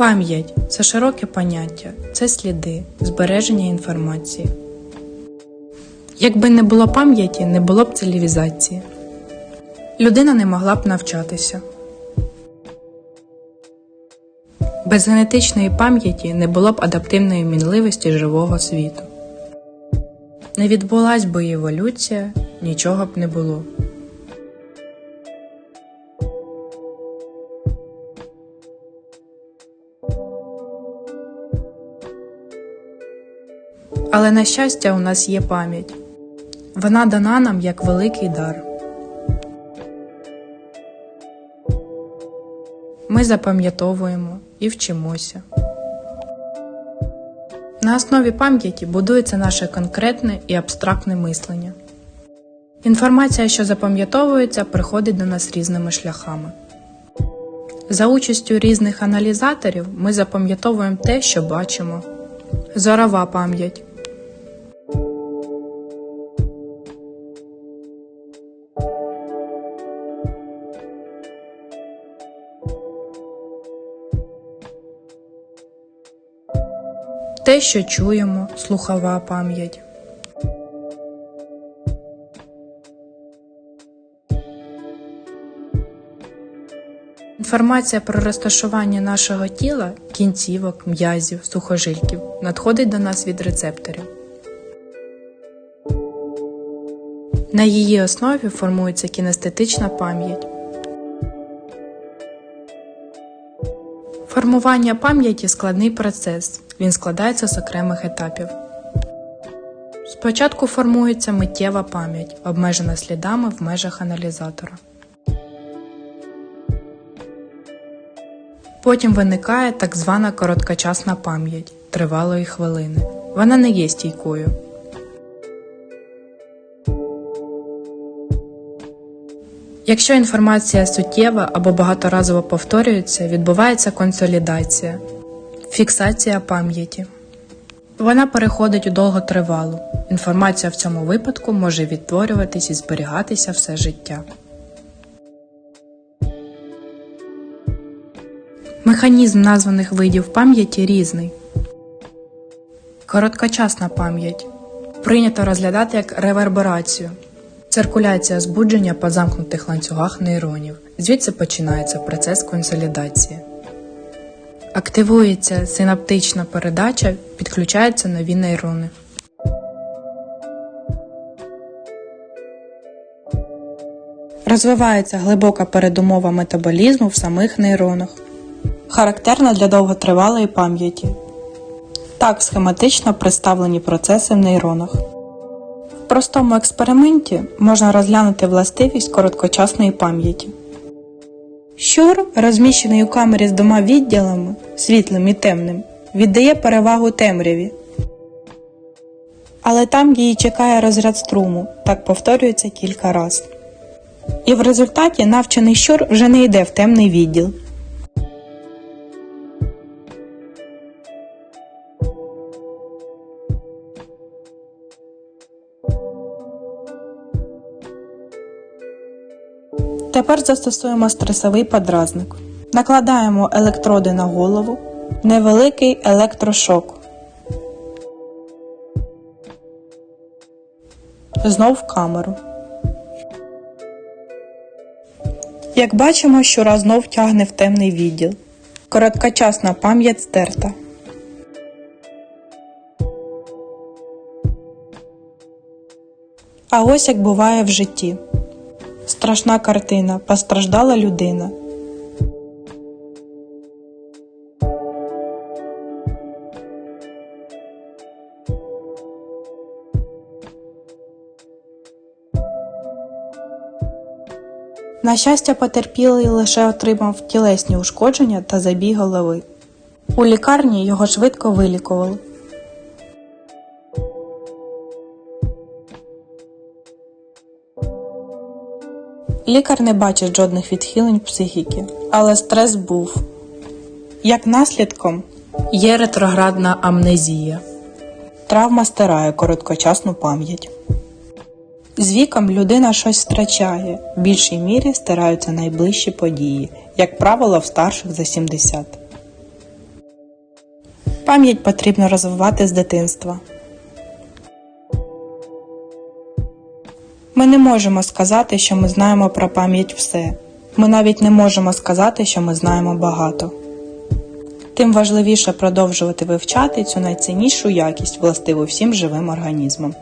Пам'ять це широке поняття, це сліди, збереження інформації. Якби не було пам'яті, не було б цивілізації. Людина не могла б навчатися. Без генетичної пам'яті не було б адаптивної мінливості живого світу. Не відбулась би еволюція, нічого б не було. Але на щастя, у нас є пам'ять. Вона дана нам як великий дар. Ми запам'ятовуємо і вчимося. На основі пам'яті будується наше конкретне і абстрактне мислення. Інформація, що запам'ятовується, приходить до нас різними шляхами. За участю різних аналізаторів ми запам'ятовуємо те, що бачимо. Зорова пам'ять. Те, що чуємо, слухова пам'ять. Інформація про розташування нашого тіла, кінцівок, м'язів, сухожилків надходить до нас від рецепторів. На її основі формується кінестетична пам'ять. Формування пам'яті складний процес. Він складається з окремих етапів. Спочатку формується миттєва пам'ять, обмежена слідами в межах аналізатора. Потім виникає так звана короткочасна пам'ять тривалої хвилини. Вона не є стійкою. Якщо інформація суттєва або багаторазово повторюється, відбувається консолідація, фіксація пам'яті. Вона переходить у довготривалу. Інформація в цьому випадку може відтворюватись і зберігатися все життя. Механізм названих видів пам'яті різний. Короткочасна пам'ять прийнято розглядати як реверберацію. Циркуляція збудження по замкнутих ланцюгах нейронів. Звідси починається процес консолідації. Активується синаптична передача, підключаються нові нейрони. Розвивається глибока передумова метаболізму в самих нейронах. Характерна для довготривалої пам'яті. Так схематично представлені процеси в нейронах. В простому експерименті можна розглянути властивість короткочасної пам'яті. Щур, розміщений у камері з двома відділами світлим і темним, віддає перевагу темряві. Але там її чекає розряд струму, так повторюється кілька разів. І в результаті навчений щур вже не йде в темний відділ. Тепер застосуємо стресовий подразник. Накладаємо електроди на голову, невеликий електрошок. Знов в камеру. Як бачимо, щура знов тягне в темний відділ. Короткочасна пам'ять стерта. А ось як буває в житті. Страшна картина. Постраждала людина. На щастя, потерпілий лише отримав тілесні ушкодження та забій голови. У лікарні його швидко вилікували. Лікар не бачить жодних відхилень психіки, але стрес був. Як наслідком є ретроградна амнезія. Травма стирає короткочасну пам'ять. З віком людина щось втрачає, в більшій мірі стираються найближчі події, як правило, в старших за 70. Пам'ять потрібно розвивати з дитинства. Ми не можемо сказати, що ми знаємо про пам'ять все. Ми навіть не можемо сказати, що ми знаємо багато. Тим важливіше продовжувати вивчати цю найціннішу якість, властиву всім живим організмам.